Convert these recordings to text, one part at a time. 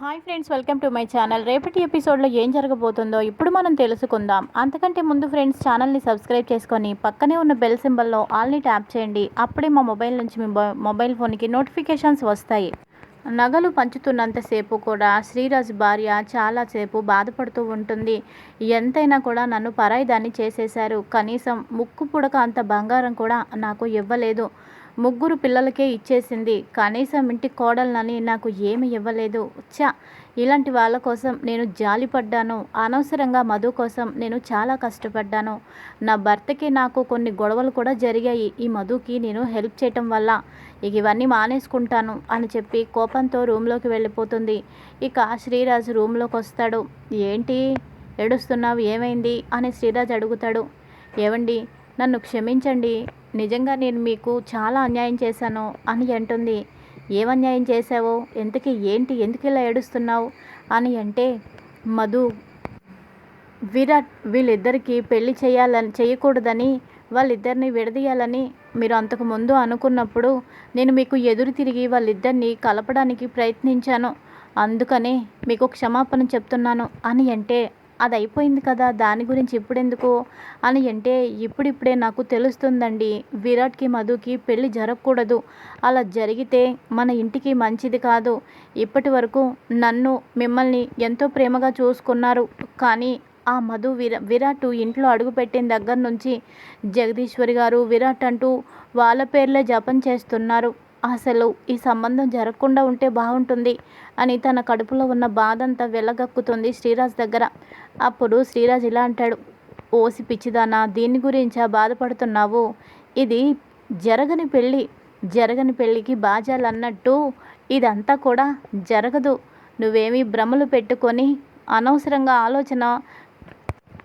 Hi friends welcome to my channel రేపటి ఎపిసోడ్లో ఏం జరగబోతుందో ఇప్పుడు మనం తెలుసుకుందాం. అంతకంటే ముందు ఫ్రెండ్స్ ఛానల్ని సబ్స్క్రైబ్ చేసుకొని పక్కనే ఉన్న బెల్ సింబల్లో ఆల్ని ట్యాప్ చేయండి. అప్పుడే మా మొబైల్ నుంచి మీ మొబైల్ ఫోన్కి నోటిఫికేషన్స్ వస్తాయి. నగలు పంచుతున్నంతసేపు కూడా శ్రీరాజ్ భార్య చాలాసేపు బాధపడుతూ ఉంటుంది. ఎంతైనా కూడా నన్ను పరాయి దాన్ని చేసేశారు. కనీసం ముక్కు పుడక అంత బంగారం కూడా నాకు ఇవ్వలేదు. ముగ్గురు పిల్లలకే ఇచ్చేసింది. కనీసం ఇంటి కోడలనని నాకు ఏమి ఇవ్వలేదు. చా ఇలాంటి వాళ్ళ కోసం నేను జాలిపడ్డాను. అనవసరంగా మధు కోసం నేను చాలా కష్టపడ్డాను. నా భర్తకి నాకు కొన్ని గొడవలు కూడా జరిగాయి. ఈ మధుకి నేను హెల్ప్ చేయటం వల్ల ఇక ఇవన్నీ మానేసుకుంటాను అని చెప్పి కోపంతో రూమ్లోకి వెళ్ళిపోతుంది. ఇక శ్రీరాజ్ రూమ్లోకి వస్తాడు. ఏంటి? ఏడుస్తున్నావు? ఏమైంది? అని శ్రీరాజ్ అడుగుతాడు. ఏవండి? నన్ను క్షమించండి. నిజంగా నేను మీకు చాలా అన్యాయం చేశాను అని అంటుంది. ఏం అన్యాయం చేశావో? ఎంతకి ఏంటి? ఎందుకు ఇలా ఏడుస్తున్నావు? అని అంటే మధు విరాట్ వీళ్ళిద్దరికీ పెళ్ళి చేయాలని చేయకూడదని వాళ్ళిద్దరిని విడదీయాలని మీరు అంతకు ముందు అనుకున్నప్పుడు నేను మీకు ఎదురు తిరిగి వాళ్ళిద్దరిని కలపడానికి ప్రయత్నించాను. అందుకనే మీకు క్షమాపణ చెప్తున్నాను అని అంటే అది అయిపోయింది కదా దాని గురించి ఇప్పుడెందుకు? అని అంటే ఇప్పుడిప్పుడే నాకు తెలుస్తుందండి విరాట్కి మధుకి పెళ్ళి జరగకూడదు. అలా జరిగితే మన ఇంటికి మంచిది కాదు. ఇప్పటి వరకు నన్ను మిమ్మల్ని ఎంతో ప్రేమగా చూసుకున్నారు. కానీ ఆ మధు విరా విరాట్ ఇంట్లో అడుగుపెట్టిన దగ్గర నుంచి జగదీశ్వరి గారు విరాట్ అంటూ వాళ్ళ పేర్లే జపం చేస్తున్నారు. అసలు ఈ సంబంధం జరగకుండా ఉంటే బాగుంటుంది అని తన కడుపులో ఉన్న బాధ అంతా వెళ్ళగక్కుతుంది శ్రీరాజ్ దగ్గర. అప్పుడు శ్రీరాజ్ ఇలా అంటాడు ఓసి పిచ్చిదానా దీని గురించా బాధపడుతున్నావు? ఇది జరగని పెళ్ళి జరగని పెళ్ళికి బాజాలు అన్నట్టు ఇదంతా కూడా జరగదు. నువ్వేమీ భ్రమలు పెట్టుకొని అనవసరంగా ఆలోచన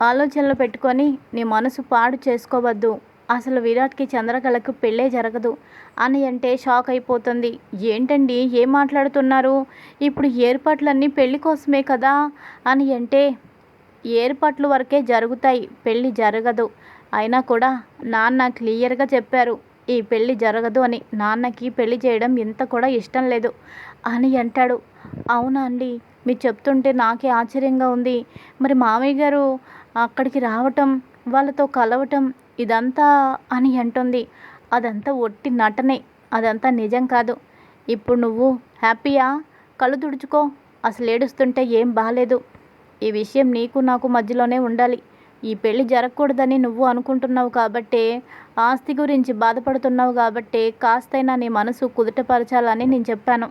ఆలోచనలు పెట్టుకొని నీ మనసు పాడు చేసుకోవద్దు. అసలు విరాట్కి చంద్రకళకు పెళ్ళే జరగదు. అని అంటే షాక్ అయిపోతుంది. ఏంటండి? ఏం మాట్లాడుతున్నారు? ఇప్పుడు ఏర్పాట్లన్నీ పెళ్ళి కోసమే కదా? అని అంటే ఏర్పాట్లు వరకే జరుగుతాయి. పెళ్ళి జరగదు. అయినా కూడా నాన్న క్లియర్గా చెప్పారు ఈ పెళ్ళి జరగదు అని. నాన్నకి పెళ్ళి చేయడం ఇంత కూడా ఇష్టం లేదు అని అంటాడు. అవునా అండి? మీరు చెప్తుంటే నాకే ఆశ్చర్యంగా ఉంది. మరి మామయ్య గారు అక్కడికి రావటం వాళ్ళతో కలవటం ఇదంతా అని అంటుంది. అదంతా ఒట్టి నటనే. అదంతా నిజం కాదు. ఇప్పుడు నువ్వు హ్యాపీయా? కళ్ళు తుడుచుకో. అసలు ఏడుస్తుంటే ఏం బాగాలేదు ఈ విషయం నీకు నాకు మధ్యలోనే ఉండాలి. ఈ పెళ్ళి జరగకూడదని నువ్వు అనుకుంటున్నావు కాబట్టే ఆస్తి గురించి బాధపడుతున్నావు కాబట్టే కాస్తైనా నీ మనసు కుదుటపరచాలని నేను చెప్పాను.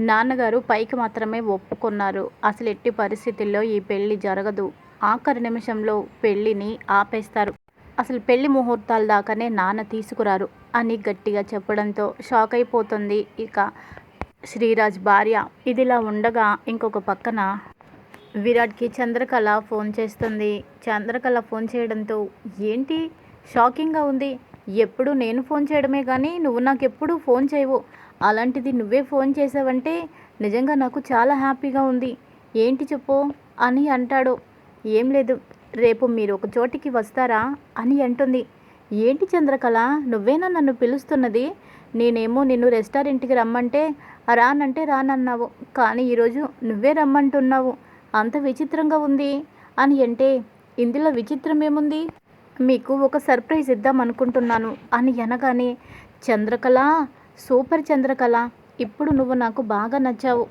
నాన్నగారు పైకి మాత్రమే ఒప్పుకున్నారు. అసలు ఎట్టి పరిస్థితుల్లో ఈ పెళ్ళి జరగదు. ఆఖరి నిమిషంలో పెళ్ళిని ఆపేస్తారు. అసలు పెళ్ళి ముహూర్తాల దాకానే నాన్న తీసుకురారు అని గట్టిగా చెప్పడంతో షాక్ అయిపోతుంది ఇక శ్రీరాజ్ భార్య. ఇదిలా ఉండగా ఇంకొక పక్కన విరాట్కి చంద్రకళ ఫోన్ చేస్తుంది. చంద్రకళ ఫోన్ చేయడంతో ఏంటి? షాకింగ్గా ఉంది. ఎప్పుడు నేను ఫోన్ చేయడమే కానీ నువ్వు నాకు ఎప్పుడు ఫోన్ చేయవు. అలాంటిది నువ్వే ఫోన్ చేసావంటే నిజంగా నాకు చాలా హ్యాపీగా ఉంది. ఏంటి చెప్పు అని అంటాడు. ఏం లేదు. రేపు మీరు ఒక చోటికి వస్తారా అని అంటుంది. ఏంటి చంద్రకళ? నువ్వేనా నన్ను పిలుస్తున్నది? నేనేమో నిన్ను రెస్టారెంట్కి రమ్మంటే రానంటే రానన్నావు. కానీ ఈరోజు నువ్వే రమ్మంటున్నావు. అంత విచిత్రంగా ఉంది. అని అంటే ఇందులో విచిత్రం ఏముంది మీకు ఒక సర్ప్రైజ్ ఇద్దాం అనుకుంటున్నాను అని అనగానే చంద్రకళ సూపర్ చంద్రకళ ఇప్పుడు నువ్వు నాకు బాగా నచ్చావు.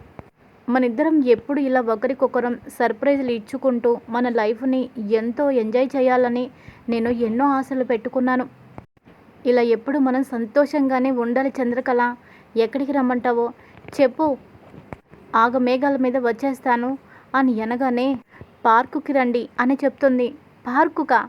మన ఇద్దరం ఎప్పుడు ఇలా ఒకరికొకరం సర్ప్రైజ్లు ఇచ్చుకుంటూ మన లైఫ్ని ఎంతో ఎంజాయ్ చేయాలని నేను ఎన్నో ఆశలు పెట్టుకున్నాను. ఇలా ఎప్పుడు మనం సంతోషంగానే ఉండాలి చంద్రకళ. ఎక్కడికి రమ్మంటావో? చెప్పు. ఆగ మేఘాల మీద వచ్చేస్తాను అని అనగానే పార్కుకి రండి అని చెప్తుంది. పార్కుకా?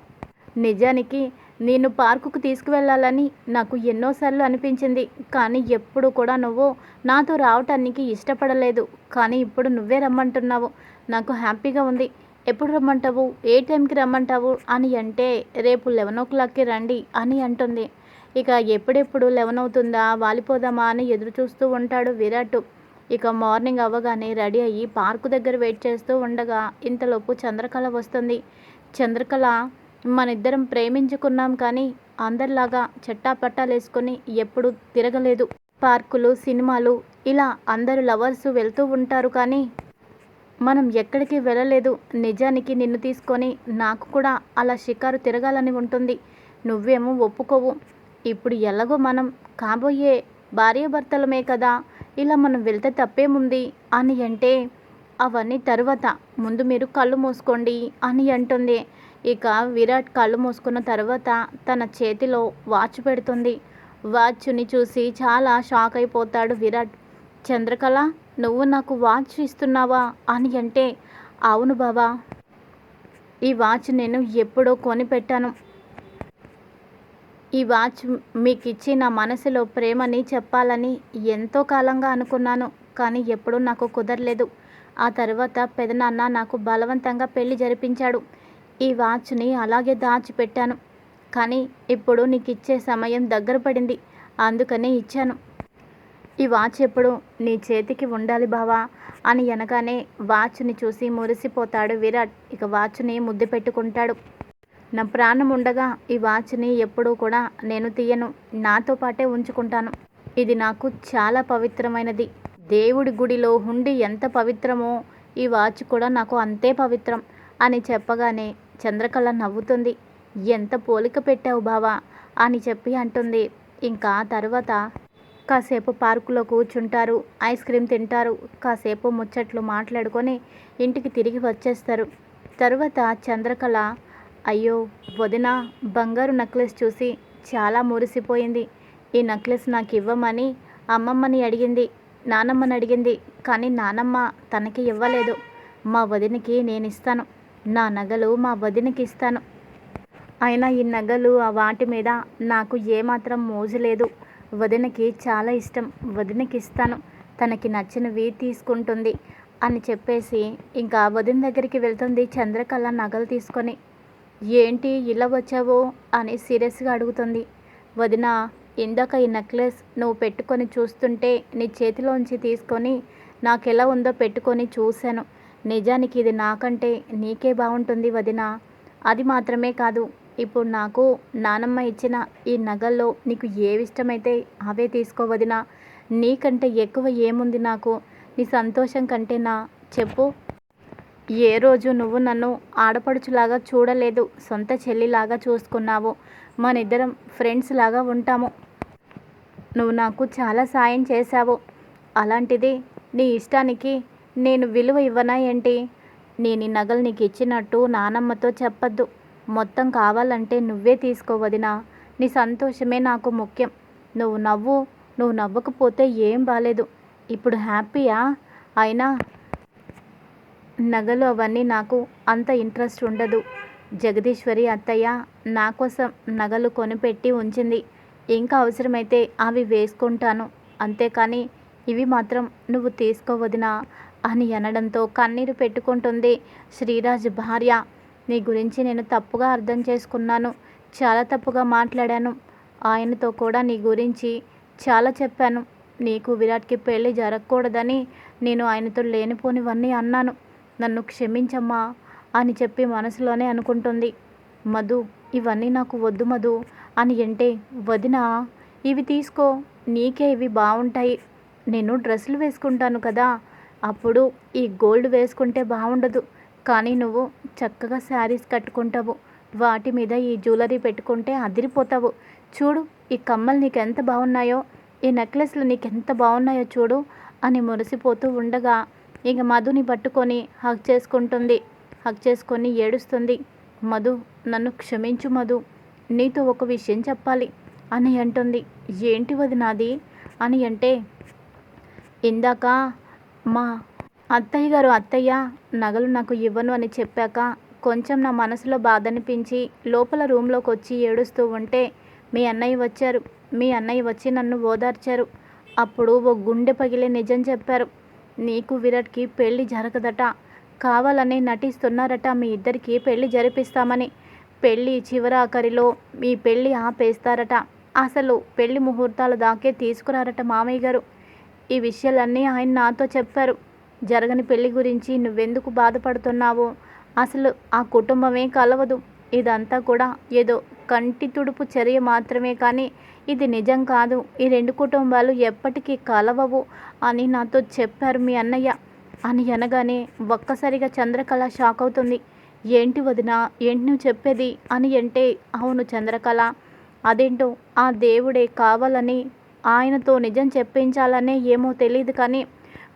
నిజానికి నేను పార్కుకు తీసుకువెళ్ళాలని నాకు ఎన్నోసార్లు అనిపించింది. కానీ ఎప్పుడు కూడా నువ్వు నాతో రావటానికి ఇష్టపడలేదు. కానీ ఇప్పుడు నువ్వే రమ్మంటున్నావు. నాకు హ్యాపీగా ఉంది. ఎప్పుడు రమ్మంటావు? ఏ టైంకి రమ్మంటావు? అని అంటే రేపు లెవెన్ ఓ క్లాక్కి రండి అని అంటుంది. ఇక ఎప్పుడెప్పుడు లెవెన్ అవుతుందా? వాలిపోదామా? అని ఎదురు చూస్తూ ఉంటాడు విరాట్. ఇక మార్నింగ్ అవ్వగానే రెడీ అయ్యి పార్కు దగ్గర వెయిట్ చేస్తూ ఉండగా ఇంతలోపు చంద్రకళ వస్తుంది. చంద్రకళ మన ఇద్దరం ప్రేమించుకున్నాం కానీ అందరిలాగా చెట్టా పట్టాలేసుకొని ఎప్పుడు తిరగలేదు. పార్కులు సినిమాలు ఇలా అందరు లవర్స్ వెళ్తూ ఉంటారు కానీ మనం ఎక్కడికి వెళ్ళలేదు. నిజానికి నిన్ను తీసుకొని నాకు కూడా అలా షికారు తిరగాలని ఉంటుంది. నువ్వేమో ఒప్పుకోవు. ఇప్పుడు ఎలాగో మనం కాబోయే భార్యాభర్తలమే కదా. ఇలా మనం వెళ్తే తప్పేముంది? అని అంటే అవన్నీ తర్వాత. ముందు మీరు కళ్ళు మూసుకోండి అని అంటుంది. ఇక విరాట్ కళ్ళు మూసుకున్న తర్వాత తన చేతిలో వాచ్ పెడుతుంది. వాచ్ని చూసి చాలా షాక్ అయిపోతాడు విరాట్. చంద్రకళ నువ్వు నాకు వాచ్ ఇస్తున్నావా? అని అంటే అవును బాబా ఈ వాచ్ నేను ఎప్పుడో కొనిపెట్టాను. ఈ వాచ్ మీకు ఇచ్చి నా మనసులో ప్రేమని చెప్పాలని ఎంతో కాలంగా అనుకున్నాను కానీ ఎప్పుడూ నాకు కుదరలేదు. ఆ తర్వాత పెదనాన్న నాకు బలవంతంగా పెళ్ళి జరిపించాడు. ఈ వాచ్ని అలాగే దాచిపెట్టాను. కానీ ఇప్పుడు నీకు ఇచ్చే సమయం దగ్గర పడింది. అందుకనే ఇచ్చాను. ఈ వాచ్ ఎప్పుడు నీ చేతికి ఉండాలి బావా? అని అనగానే వాచ్ని చూసి మురిసిపోతాడు విరాట్. ఇక వాచ్ని ముద్దు పెట్టుకుంటాడు. నా ప్రాణం ఉండగా ఈ వాచ్ని ఎప్పుడూ కూడా నేను తీయను. నాతో పాటే ఉంచుకుంటాను. ఇది నాకు చాలా పవిత్రమైనది. దేవుడి గుడిలో హుండి ఎంత పవిత్రమో ఈ వాచ్ కూడా నాకు అంతే పవిత్రం అని చెప్పగానే చంద్రకళ నవ్వుతుంది. ఎంత పోలిక పెట్టావు బావా? అని చెప్పి అంటుంది. ఇంకా తర్వాత కాసేపు పార్కులో కూర్చుంటారు. ఐస్ క్రీమ్ తింటారు. కాసేపు ముచ్చట్లు మాట్లాడుకొని ఇంటికి తిరిగి వచ్చేస్తారు. తర్వాత చంద్రకళ అయ్యో వదిన బంగారు నెక్లెస్ చూసి చాలా మురిసిపోయింది. ఈ నెక్లెస్ నాకు ఇవ్వమని అమ్మమ్మని అడిగింది. నానమ్మని అడిగింది. కానీ నానమ్మ తనకి ఇవ్వలేదు. మా వదినకి నేను ఇస్తాను. నా నగలు మా వదినకి ఇస్తాను. అయినా ఈ నగలు ఆ వాటి మీద నాకు ఏమాత్రం మోజు లేదు. వదినకి చాలా ఇష్టం. వదినకి ఇస్తాను. తనకి నచ్చినవి తీసుకుంటుంది అని చెప్పేసి ఇంకా వదిన దగ్గరికి వెళ్తుంది చంద్రకళ నగలు తీసుకొని. ఏంటి ఇలా వచ్చావో అని సీరియస్గా అడుగుతుంది. వదిన ఇందాక ఈ నెక్లెస్ నువ్వు పెట్టుకొని చూస్తుంటే నీ చేతిలోంచి తీసుకొని నాకు ఎలా ఉందో పెట్టుకొని చూశాను. నిజానికి ఇది నాకంటే నీకే బాగుంటుంది వదిన. అది మాత్రమే కాదు ఇప్పుడు నాకు నానమ్మ ఇచ్చిన ఈ నగల్లో నీకు ఏవి ఇష్టమైతే అవే తీసుకో వదిన. నీకంటే ఎక్కువ ఏముంది నాకు? నీ సంతోషం కంటే నా చెప్పు. ఏ రోజు నువ్వు నన్ను ఆడపడుచులాగా చూడలేదు సొంత చెల్లిలాగా చూసుకున్నావు. మన ఇద్దరం ఫ్రెండ్స్ లాగా ఉంటాము. నువ్వు నాకు చాలా సాయం చేశావు. అలాంటిది నీ ఇష్టానికి నేను విలువ ఇవ్వనా ఏంటి? నేను ఈ నగలు నీకు ఇచ్చినట్టు నానమ్మతో చెప్పద్దు. మొత్తం కావాలంటే నువ్వే తీసుకోవదినా నీ సంతోషమే నాకు ముఖ్యం. నువ్వు నవ్వు నువ్వు నవ్వకపోతే ఏం బాలేదు. ఇప్పుడు హ్యాపీయా? అయినా నగలు అవన్నీ నాకు అంత ఇంట్రెస్ట్ ఉండదు. జగదీశ్వరి అత్తయ్య నా కోసం నగలు కొనిపెట్టి ఉంచింది. ఇంకా అవసరమైతే అవి వేసుకుంటాను. అంతేకాని ఇవి మాత్రం నువ్వు తీసుకోవదినా అని అనడంతో కన్నీరు పెట్టుకుంటుంది శ్రీరాజ్ భార్య. నీ గురించి నేను తప్పుగా అర్థం చేసుకున్నాను. చాలా తప్పుగా మాట్లాడాను. ఆయనతో కూడా నీ గురించి చాలా చెప్పాను. నీకు విరాట్కి పెళ్ళి జరగకూడదని నేను ఆయనతో లేనిపోనివన్నీ అన్నాను. నన్ను క్షమించమ్మా అని చెప్పి మనసులోనే అనుకుంటుంది. మధు ఇవన్నీ నాకు వద్దు మధు అని అంటే వదిన ఇవి తీసుకో నీకే ఇవి బాగుంటాయి నేను డ్రెస్సులు వేసుకుంటాను కదా. అప్పుడు ఈ గోల్డ్ వేసుకుంటే బాగుండదు కానీ నువ్వు చక్కగా శారీస్ కట్టుకుంటావు. వాటి మీద ఈ జ్యువెలరీ పెట్టుకుంటే అదిరిపోతావు. చూడు ఈ కమ్మలు నీకు ఎంత బాగున్నాయో ఈ నెక్లెస్లు నీకు ఎంత బాగున్నాయో చూడు అని మురిసిపోతూ ఉండగా ఇక మధుని పట్టుకొని హక్ చేసుకుంటుంది. హక్ చేసుకొని ఏడుస్తుంది. మధు నన్ను క్షమించు మధు. నీతో ఒక విషయం చెప్పాలి అని అంటుంది. ఏంటి వదినాది? అని అంటే ఇందాక మా అత్తయ్య గారు అత్తయ్య నగలు నాకు ఇవ్వను అని చెప్పాక కొంచెం నా మనసులో బాధ అనిపించి లోపల రూమ్లోకి వచ్చి ఏడుస్తూ ఉంటే మీ అన్నయ్య వచ్చారు. మీ అన్నయ్య వచ్చి నన్ను ఓదార్చారు. అప్పుడు ఓ గుండె పగిలే నిజం చెప్పారు. నీకు విరాట్కి పెళ్ళి జరగదట. కావాలని నటిస్తున్నారట మీ ఇద్దరికి పెళ్ళి జరిపిస్తామని. పెళ్ళి చివరాఖరిలో మీ పెళ్ళి ఆపేస్తారట. అసలు పెళ్ళి ముహూర్తాల దాకే తీసుకురారట మామయ్య గారు. ఈ విషయాలన్నీ ఆయన నాతో చెప్పారు. జరగని పెళ్ళి గురించి నువ్వెందుకు బాధపడుతున్నావు? అసలు ఆ కుటుంబమే కలవదు. ఇదంతా కూడా ఏదో కంటి తుడుపు చర్య మాత్రమే కానీ ఇది నిజం కాదు. ఈ రెండు కుటుంబాలు ఎప్పటికీ కలవవు అని నాతో చెప్పారు మీ అన్నయ్య. అని అనగానే ఒక్కసారిగా చంద్రకళ షాక్ అవుతుంది. ఏంటి వదిన ఏంటి నువ్వు చెప్పేది? అని అంటే అవును చంద్రకళ. అదేంటో ఆ దేవుడే కావాలని ఆయనతో నిజం చెప్పించాలనే ఏమో తెలియదు కానీ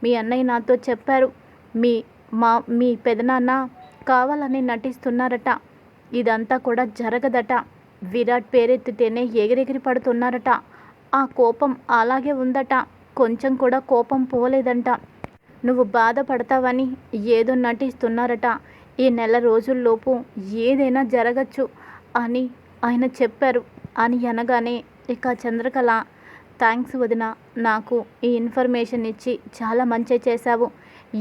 మీ అన్నయ్య నాతో చెప్పారు. మీ మా మీ పెదనాన్న కావాలని నటిస్తున్నారట. ఇదంతా కూడా జరగదట. విరాట్ పేరెత్తితేనే ఎగిరెగిరి పడుతున్నారట. ఆ కోపం అలాగే ఉందట. కొంచెం కూడా కోపం పోలేదంట. నువ్వు బాధపడతావని ఏదో నటిస్తున్నారట. ఈ నెల రోజుల్లోపు ఏదైనా జరగచ్చు అని ఆయన చెప్పారు. అని అనగానే ఇక చంద్రకళ థ్యాంక్స్ వదిన నాకు ఈ ఇన్ఫర్మేషన్ ఇచ్చి చాలా మంచి చేశావు.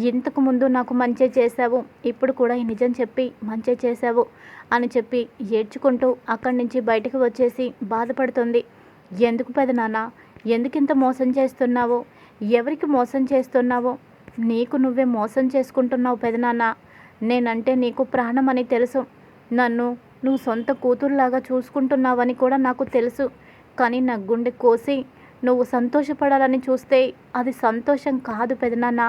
ఇంతకు ముందు నాకు మంచి చేశావు. ఇప్పుడు కూడా ఈ నిజం చెప్పి మంచి చేశావు అని చెప్పి ఏడ్చుకుంటూ అక్కడి నుంచి బయటకు వచ్చేసి బాధపడుతుంది. ఎందుకు పెదనాన్న? ఎందుకింత మోసం చేస్తున్నావు? ఎవరికి మోసం చేస్తున్నావో? నీకు నువ్వే మోసం చేసుకుంటున్నావు పెదనాన్న. నేనంటే నీకు ప్రాణం అని తెలుసు. నన్ను నువ్వు సొంత కూతురులాగా చూసుకుంటున్నావని కూడా నాకు తెలుసు. కానీ నా గుండె కోసి నువ్వు సంతోషపడాలని చూస్తే అది సంతోషం కాదు పెదనాన్న.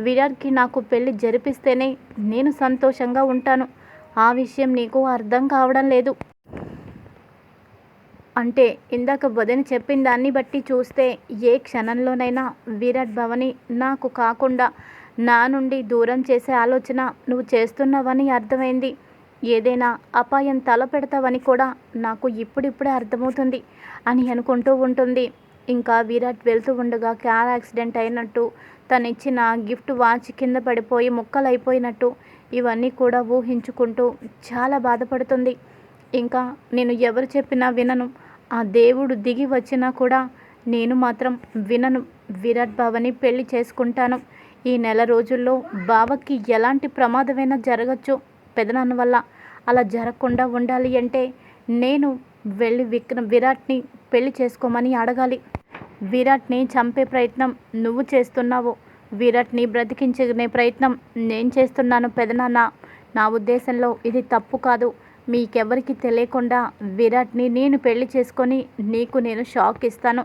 విరాట్కి నాకు పెళ్ళి జరిపిస్తేనే నేను సంతోషంగా ఉంటాను. ఆ విషయం నీకు అర్థం కావడం లేదు. అంటే ఇందాక వదిన చెప్పిన దాన్ని బట్టి చూస్తే ఏ క్షణంలోనైనా విరాట్ భవని నాకు కాకుండా నా నుండి దూరం చేసే ఆలోచన నువ్వు చేస్తున్నావని అర్థమైంది. ఏదైనా అపాయం తలపెడతావని కూడా నాకు ఇప్పుడిప్పుడే అర్థమవుతుంది అని అనుకుంటూ ఉంటుంది. ఇంకా విరాట్ వెళ్తూ ఉండగా కార్ యాక్సిడెంట్ అయినట్టు. తను ఇచ్చిన గిఫ్ట్ వాచ్ కింద పడిపోయి ముక్కలైపోయినట్టు. ఇవన్నీ కూడా ఊహించుకుంటూ చాలా బాధపడుతుంది. ఇంకా నేను ఎవరు చెప్పినా వినను. ఆ దేవుడు దిగి వచ్చినా కూడా నేను మాత్రం వినను. విరాట్ బావని పెళ్ళి చేసుకుంటాను. ఈ నెల రోజుల్లో బావకి ఎలాంటి ప్రమాదమైనా జరగచ్చు పెదనాన్న వల్ల. అలా జరగకుండా ఉండాలి అంటే నేను వెళ్ళి విక్రమ్ విరాట్ని పెళ్ళి చేసుకోమని అడగాలి. విరాట్ని చంపే ప్రయత్నం నువ్వు చేస్తున్నావు. విరాట్ని బ్రతికించుకునే ప్రయత్నం నేను చేస్తున్నాను పెదనాన్న. నా ఉద్దేశంలో ఇది తప్పు కాదు. మీకెవరికి తెలియకుండా విరాట్ని నేను పెళ్ళి చేసుకొని నీకు నేను షాక్ ఇస్తాను.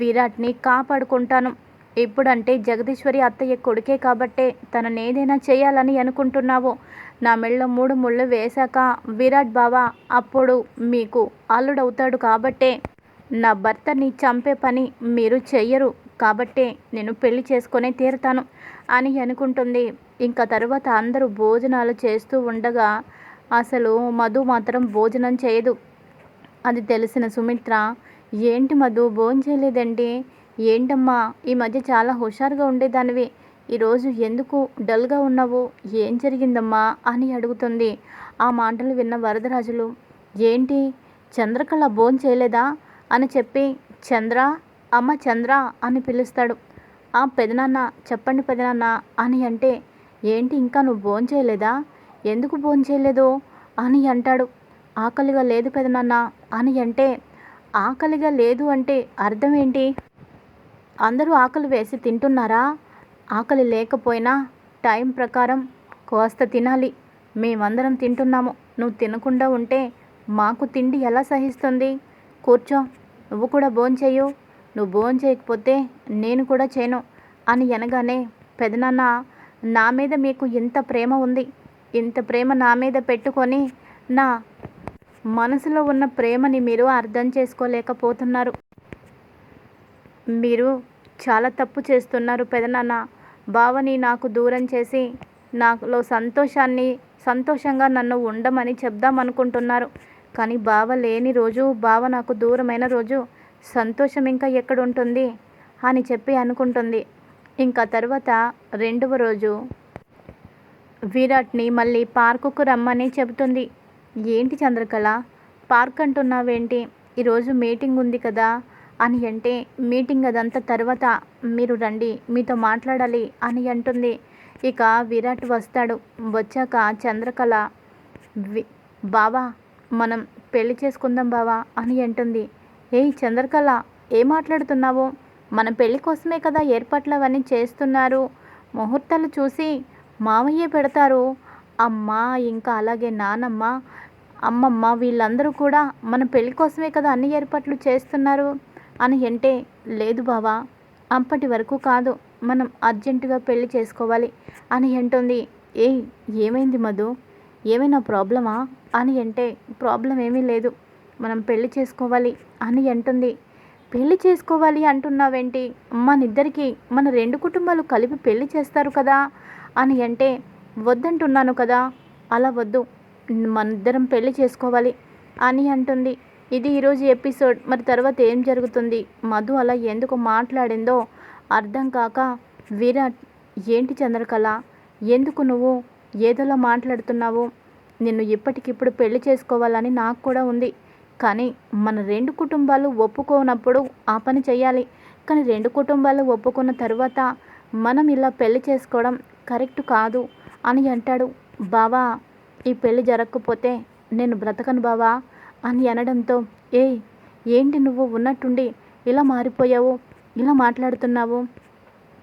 విరాట్ని కాపాడుకుంటాను. ఇప్పుడంటే జగదీశ్వరి అత్తయ్య కొడుకే కాబట్టే తనని ఏదైనా చేయాలని అనుకుంటున్నావు. నా మెళ్ళ మూడు ముళ్ళు వేశాక విరాట్ బావ అప్పుడు మీకు అల్లుడవుతాడు కాబట్టే నా భర్తని చంపే పని మీరు చెయ్యరు కాబట్టే నేను పెళ్ళి చేసుకునే తీరుతాను అని అనుకుంటుంది. ఇంకా తర్వాత అందరూ భోజనాలు చేస్తూ ఉండగా అసలు మధు మాత్రం భోజనం చేయదు. అది తెలిసిన సుమిత్ర ఏంటి మధు భోజనం చేయలేదండి? ఏంటమ్మా ఈ మధ్య చాలా హుషారుగా ఉండేదానివి. ఈరోజు ఎందుకు డల్గా ఉన్నావు? ఏం జరిగిందమ్మా? అని అడుగుతుంది. ఆ మాటలు విన్న వరదరాజులు ఏంటి చంద్రకళ భోజనం చేయలేదా? అని చెప్పి చంద్ర అమ్మ చంద్ర అని పిలుస్తాడు. ఆ పెదనాన్న చెప్పండి పెదనాన్న అని అంటే ఏంటి ఇంకా నువ్వు భోంచేయలేదా ఎందుకు భోంచేయలేదు అని అంటాడు. ఆకలిగా లేదు పెదనాన్న అని అంటే ఆకలిగా లేదు అంటే అర్థం ఏంటి? అందరూ ఆకలి వేసి తింటున్నారా? ఆకలి లేకపోయినా టైం ప్రకారం కోస్త తినాలి. మేమందరం తింటున్నాము. నువ్వు తినకుండా ఉంటే మాకు తిండి ఎలా సహిస్తుంది? కూర్చో. నువ్వు కూడా భోంచెయ్యు నువ్వు భోంచేయకపోతే నేను కూడా చేయను అని అనగానే పెదనాన్న నా మీద మీకు ఇంత ప్రేమ ఉంది. ఇంత ప్రేమ నా మీద పెట్టుకొని నా మనసులో ఉన్న ప్రేమని మీరు అర్థం చేసుకోలేకపోతున్నారు. మీరు చాలా తప్పు చేస్తున్నారు పెదనాన్న. బావని నాకు దూరం చేసి నాలో సంతోషాన్ని సంతోషంగా నన్ను ఉండమని చెప్దామనుకుంటున్నారు కానీ బావ లేని రోజు బావ నాకు దూరమైన రోజు సంతోషం ఇంకా ఎక్కడుంటుంది అని చెప్పి అనుకుంటుంది. ఇంకా తర్వాత రెండవ రోజు విరాట్ని మళ్ళీ పార్కుకు రమ్మని చెబుతుంది. ఏంటి చంద్రకళ? పార్క్ అంటున్నావేంటి? ఈరోజు మీటింగ్ ఉంది కదా అని అంటే మీటింగ్ అదంతా తర్వాత. మీరు రండి మీతో మాట్లాడాలి అని అంటుంది. ఇక విరాట్ వస్తాడు. వచ్చాక చంద్రకళ వి బావా మనం పెళ్ళి చేసుకుందాం బావా అని అంటుంది. ఏయ్ చంద్రకళ ఏం మాట్లాడుతున్నావు? మన పెళ్ళి కోసమే కదా ఏర్పాట్లు అవన్నీ చేస్తున్నారు. ముహూర్తాలు చూసి మామయ్యే పెడతారు. అమ్మ ఇంకా అలాగే నానమ్మ అమ్మమ్మ వీళ్ళందరూ కూడా మన పెళ్ళి కోసమే కదా అన్ని ఏర్పాట్లు చేస్తున్నారు అని అంటే లేదు బావా అప్పటి వరకు కాదు. మనం అర్జెంటుగా పెళ్ళి చేసుకోవాలి అని అంటుంది. ఏ ఏమైంది మధు? ఏమైనా ప్రాబ్లమా? అని అంటే ప్రాబ్లం ఏమీ లేదు. మనం పెళ్ళి చేసుకోవాలి అని అంటుంది. పెళ్ళి చేసుకోవాలి అంటున్నావేంటి? మనిద్దరికి మన రెండు కుటుంబాలు కలిపి పెళ్ళి చేస్తారు కదా? అని అంటే వద్దంటున్నాను కదా. అలా వద్దు. మనిద్దరం పెళ్ళి చేసుకోవాలి అని అంటుంది. ఇది ఈరోజు ఎపిసోడ్. మరి తర్వాత ఏం జరుగుతుంది? మధు అలా ఎందుకు మాట్లాడిందో అర్థం కాక విరాట్ ఏంటి చంద్రకళ? ఎందుకు నువ్వు? ఏదోలా మాట్లాడుతున్నావు. నిన్ను ఇప్పటికిప్పుడు పెళ్ళి చేసుకోవాలని నాకు కూడా ఉంది. కానీ మన రెండు కుటుంబాలు ఒప్పుకోనప్పుడు ఆ పని చేయాలి కానీ రెండు కుటుంబాలు ఒప్పుకున్న తర్వాత మనం ఇలా పెళ్ళి చేసుకోవడం కరెక్ట్ కాదు అని అంటాడు. బావా ఈ పెళ్ళి జరగకపోతే నేను బ్రతకను బావా అని అనడంతో ఏ ఏంటి నువ్వు ఉన్నట్టుండి ఇలా మారిపోయావు? ఇలా మాట్లాడుతున్నావు?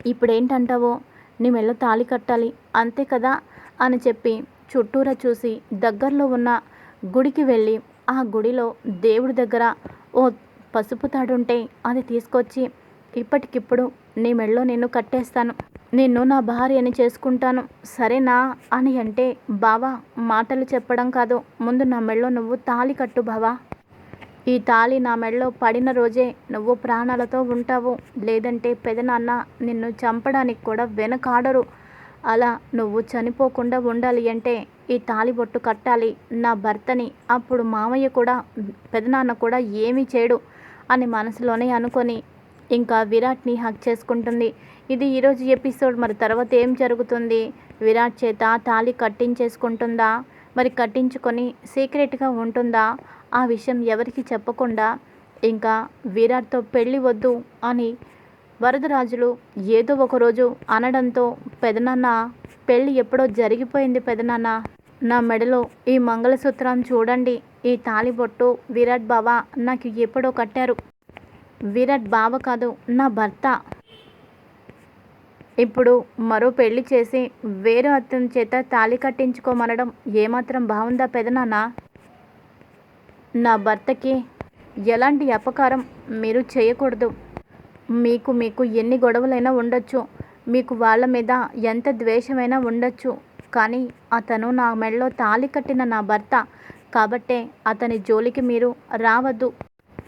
ఇప్పుడు ఏంటంటావో నీ మెల్ల తాళి కట్టాలి. అంతే కదా? అని చెప్పి చుట్టూరా చూసి దగ్గరలో ఉన్న గుడికి వెళ్ళి ఆ గుడిలో దేవుడి దగ్గర ఓ పసుపు తాడుంటే అది తీసుకొచ్చి ఇప్పటికిప్పుడు నీ మెళ్ళో నేను కట్టేస్తాను. నిన్ను నా భార్యని చేసుకుంటాను. సరేనా? అని అంటే బావా మాటలు చెప్పడం కాదు. ముందు నా మెళ్ళో నువ్వు తాళి కట్టు బావా. ఈ తాళి నా మెడలో పడిన రోజే నువ్వు ప్రాణాలతో ఉంటావు. లేదంటే పెదనాన్న నిన్ను చంపడానికి కూడా వెనకాడరు. అలా నువ్వు చనిపోకుండా ఉండాలి అంటే ఈ తాళి బొట్టు కట్టాలి. నా భర్తని అప్పుడు మామయ్య కూడా పెదనాన్న కూడా ఏమీ చేయడు అని మనసులోనే అనుకొని ఇంకా విరాట్ని హక్ చేసుకుంటుంది. ఇది ఈరోజు ఎపిసోడ్. మరి తర్వాత ఏం జరుగుతుంది? విరాట్ చేత తాళి కట్టించేసుకుంటుందా? మరి కట్టించుకొని సీక్రెట్గా ఉంటుందా? ఆ విషయం ఎవరికి చెప్పకుండా ఇంకా విరాట్తో పెళ్ళి వద్దు అని వరదరాజులు ఏదో ఒకరోజు అనడంతో పెదనాన్న పెళ్ళి ఎప్పుడో జరిగిపోయింది పెదనాన్న. నా మెడలో ఈ మంగళసూత్రం చూడండి. ఈ తాలిబొట్టు విరాట్ బావ నాకు ఎప్పుడో కట్టారు. విరాట్ బావ కాదు నా భర్త. ఇప్పుడు మరో పెళ్ళి చేసి వేరే అతని చేత తాళి కట్టించుకోమనడం ఏమాత్రం బాగుందా పెదనాన్న? నా భర్తకి ఎలాంటి అపకారం మీరు చేయకూడదు. మీకు మీకు ఎన్ని గొడవలైనా ఉండొచ్చు. మీకు వాళ్ళ మీద ఎంత ద్వేషమైనా ఉండొచ్చు. కానీ అతను నా మెడలో తాళి కట్టిన నా భర్త. కాబట్టే అతని జోలికి మీరు రావద్దు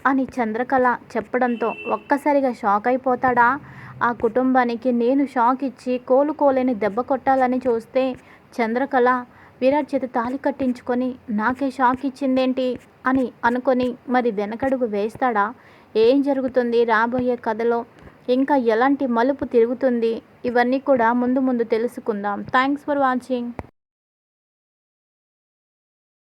అని చంద్రకళ చెప్పడంతో ఒక్కసారిగా షాక్ అయిపోతాడా? ఆ కుటుంబానికి నేను షాక్ ఇచ్చి కోలుకోలేని దెబ్బ కొట్టాలని చూస్తే చంద్రకళ విరాట్ చేత తాళి కట్టించుకొని నాకే షాక్ ఇచ్చిందేంటి? అని అనుకొని మరి వెనకడుగు వేస్తాడా? ఏం జరుగుతుంది? రాబోయే కథలో ఇంకా ఎలాంటి మలుపు తిరుగుతుంది? ఇవన్నీ కూడా ముందు ముందు తెలుసుకుందాం. Thanks for watching